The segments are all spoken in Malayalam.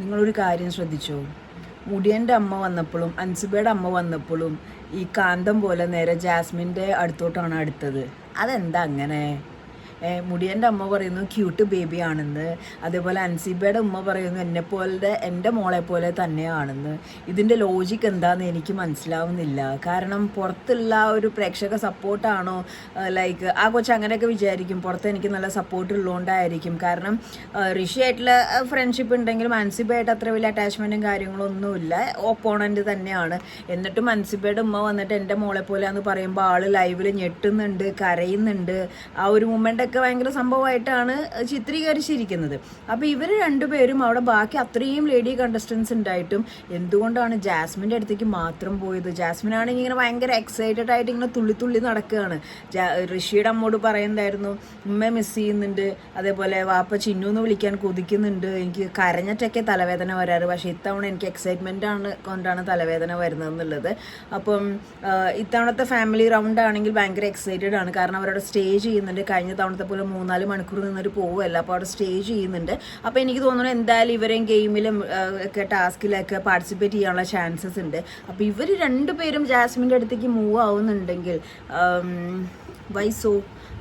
നിങ്ങളൊരു കാര്യം ശ്രദ്ധിച്ചോ? മുടിയന്റെ അമ്മ വന്നപ്പോഴും അൻസുബയുടെ അമ്മ വന്നപ്പോഴും ഈ കാന്തം പോലെ നേരെ ജാസ്മിന്റെ അടുത്തോട്ടാണ് അടുത്തത്. അതെന്താ അങ്ങനെ? മുടിയന്റെ അമ്മ പറയുന്നു ക്യൂട്ട് ബേബി ആണെന്ന്. അതേപോലെ അൻസിബയുടെ ഉമ്മ പറയുന്നു എന്നെ പോലെ എന്റെ മോളെ പോലെ തന്നെയാണെന്ന്. ഇതിന്റെ ലോജിക്ക് എന്താണെന്ന് എനിക്ക് മനസ്സിലാവുന്നില്ല. കാരണം പുറത്തുള്ള ഒരു പ്രേക്ഷക സപ്പോർട്ടാണോ ലൈക്ക് ആ കൊച്ചു അങ്ങനെയൊക്കെ വിചാരിക്കും. പുറത്ത് എനിക്ക് നല്ല സപ്പോർട്ട് ഉള്ളതുകൊണ്ടായിരിക്കും കാരണം ഋഷിയായിട്ടുള്ള ഫ്രണ്ട്ഷിപ്പ് ഉണ്ടെങ്കിലും അൻസിബയായിട്ട് അത്ര വലിയ അറ്റാച്ച്മെന്റും കാര്യങ്ങളൊന്നുമില്ല ഓപ്പോണന്റ് തന്നെയാണ്. എന്നിട്ടും അൻസിബയുടെ ഉമ്മ വന്നിട്ട് എന്റെ മോളെ പോലെ എന്ന് പറയുമ്പോൾ ആൾ ലൈവിൽ ഞെട്ടുന്നുണ്ട് കരയുന്നുണ്ട്. ആ ഒരു മൊമെന്റ് ഒക്കെ ഭയങ്കര സംഭവമായിട്ടാണ് ചിത്രീകരിച്ചിരിക്കുന്നത്. അപ്പോൾ ഇവർ രണ്ടുപേരും അവിടെ ബാക്കി അത്രയും ലേഡി കണ്ടസ്റ്റൻസ് ഉണ്ടായിട്ടും എന്തുകൊണ്ടാണ് ജാസ്മിന്റെ അടുത്തേക്ക് മാത്രം പോയത്? ജാസ്മിൻ ആണെങ്കിൽ ഇങ്ങനെ ഭയങ്കര എക്സൈറ്റഡ് ആയിട്ട് ഇങ്ങനെ തുള്ളി തുള്ളി നടക്കുകയാണ്. ഋഷിയുടെ അമ്മോട് പറയുന്നുണ്ടായിരുന്നു ഉമ്മ മിസ് ചെയ്യുന്നുണ്ട്. അതേപോലെ വാപ്പ ചിന്നു എന്ന് വിളിക്കാൻ കൊതിക്കുന്നുണ്ട്. എനിക്ക് കരഞ്ഞിട്ടൊക്കെ തലവേദന വരാറ്. പക്ഷേ ഇത്തവണ എനിക്ക് എക്സൈറ്റ്മെന്റ് ആണ് കൊണ്ടാണ് തലവേദന വരുന്നത് എന്നുള്ളത്. അപ്പം ഇത്തവണത്തെ ഫാമിലി റൗണ്ട് ആണെങ്കിൽ ഭയങ്കര എക്സൈറ്റഡ് ആണ്. കാരണം അവരവിടെ സ്റ്റേ ചെയ്യുന്നുണ്ട്. കഴിഞ്ഞ തവണത്തെ പോലെ മൂന്നാൽ മണിക്കൂർ നിന്നൊരു പോവുമല്ല അപ്പോൾ അവിടെ സ്റ്റേ ചെയ്യുന്നുണ്ട്. അപ്പോൾ എനിക്ക് തോന്നുന്നു എന്തായാലും ഇവരെയും ഗെയിമിലും ഒക്കെ ടാസ്കിലൊക്കെ പാർട്ടിസിപ്പേറ്റ് ചെയ്യാനുള്ള ചാൻസസ് ഉണ്ട്. അപ്പോൾ ഇവർ രണ്ടുപേരും ജാസ്മിന്റെ അടുത്തേക്ക് മൂവ് ആവുന്നുണ്ടെങ്കിൽ വൈസോ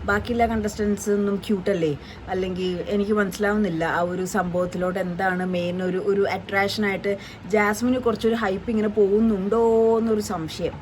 ബാക്കിയുള്ള കണ്ടസ്റ്റൻസ് ഒന്നും ക്യൂട്ടല്ലേ അല്ലെങ്കിൽ എനിക്ക് മനസ്സിലാവുന്നില്ല ആ ഒരു സംഭവത്തിലോട്ട് എന്താണ് മെയിൻ ഒരു ഒരു അട്രാക്ഷനായിട്ട് ജാസ്മിന് കുറച്ചൊരു ഹൈപ്പ് ഇങ്ങനെ പോകുന്നുണ്ടോ എന്നൊരു സംശയം.